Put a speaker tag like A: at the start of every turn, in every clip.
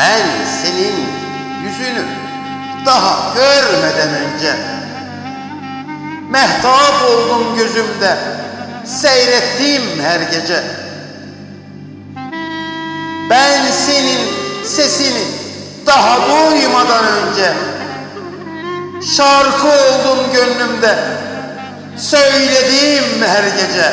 A: Ben senin yüzünü daha görmeden önce Mehtap oldum gözümde Seyrettim her gece. Ben senin sesini daha duymadan önce Şarkı oldum gönlümde Söyledim her gece.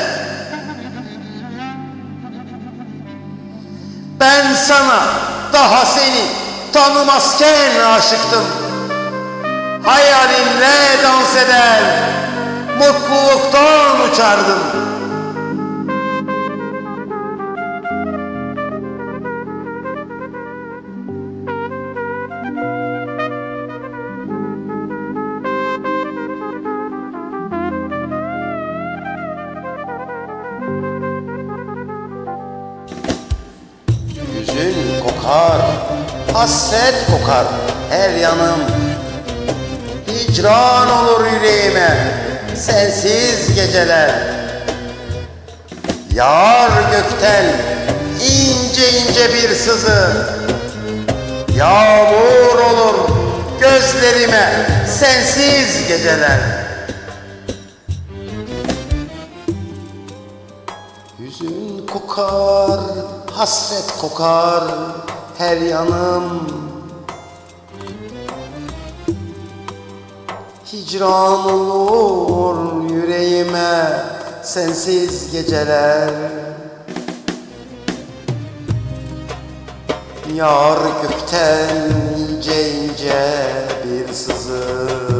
A: Ben sana daha seni tanımazken aşıktım. Hayalinle dans eder Mutluluktan uçardım Yüzün kokar, hasret kokar her yanım. Hicran olur yüreğime sensiz geceler. Yağar gökten ince ince bir sızı Yağmur olur gözlerime sensiz geceler. Yüzün kokar, hasret kokar her yanım. Hicran olur yüreğime sensiz geceler. Yar gökten ince ince bir sızı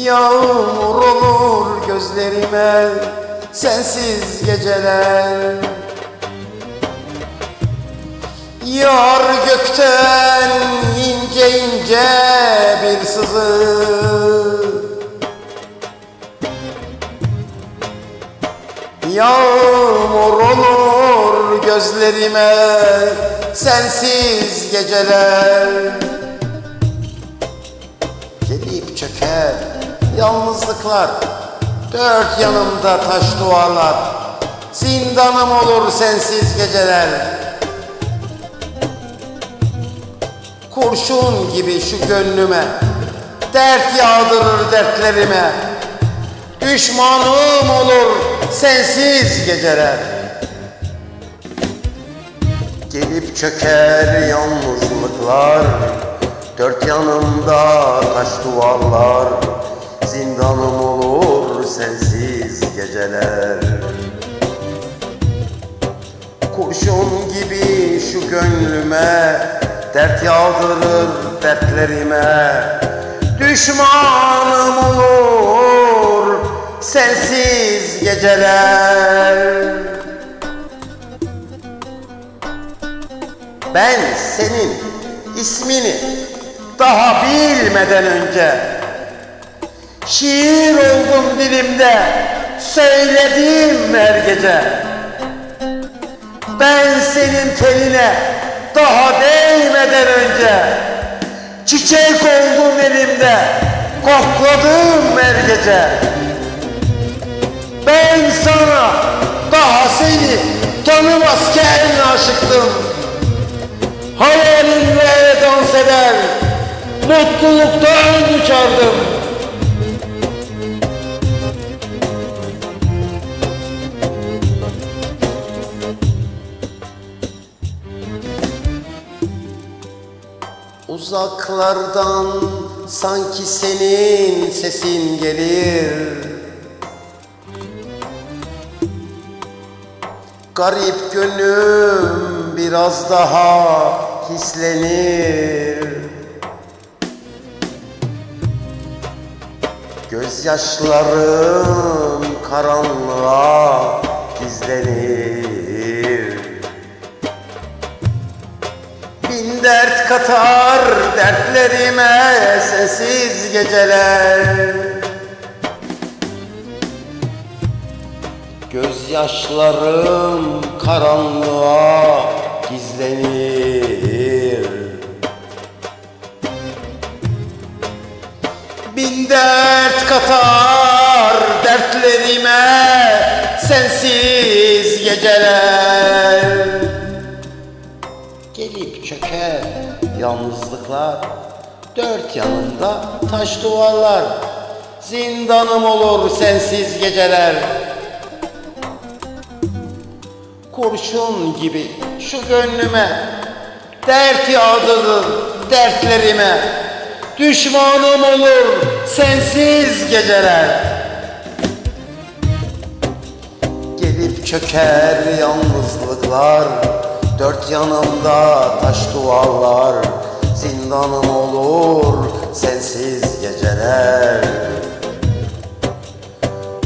A: Yağmur olur gözlerime sensiz geceler. Yar gökten ince ince bir sızı. Yağmur olur gözlerime sensiz geceler. Gelip çöker yalnızlıklar Dört yanımda taş duvarlar Zindanım olur sensiz geceler. Kurşun gibi şu gönlüme Dert yağdırır dertlerime. Düşmanım olur sensiz geceler. Gelip çöker yalnızlıklar Dört yanımda taş duvarlar Zindanım olur sensiz geceler. Kurşun gibi şu gönlüme Dert yağdırır dertlerime. Düşmanım olur sensiz geceler. Ben senin ismini daha bilmeden önce Şiir oldum dilimde söyledim her gece. Ben senin teline daha değmeden önce Çiçek oldum elimde kokladım her gece. Ben sana daha seni tanımazken aşıktım. Hayalinle dans eder Mutluluktan uçardım Uzaklardan sanki senin sesin gelir. Garip gönlüm biraz daha hislenir. Gözyaşlarım karanlığa gizlenir dert katar dertlerime sessiz geceler. Gözyaşlarım karanlığa gizlenir. Bin dert katar dertlerime sensiz geceler Çöker yalnızlıklar Dört yanında taş duvarlar. Zindanım olur sensiz geceler. Kurşun gibi şu gönlüme Dert yağdırır dertlerime. Düşmanım olur sensiz geceler. Gelip çöker yalnızlıklar Dört yanımda taş duvarlar Zindanım olur sensiz geceler.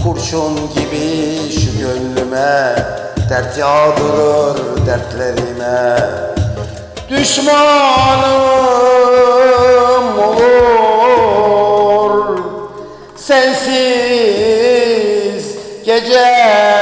A: Kurşun gibi şu gönlüme Dert yağdırır dertlerime. Düşmanım olur Sensiz geceler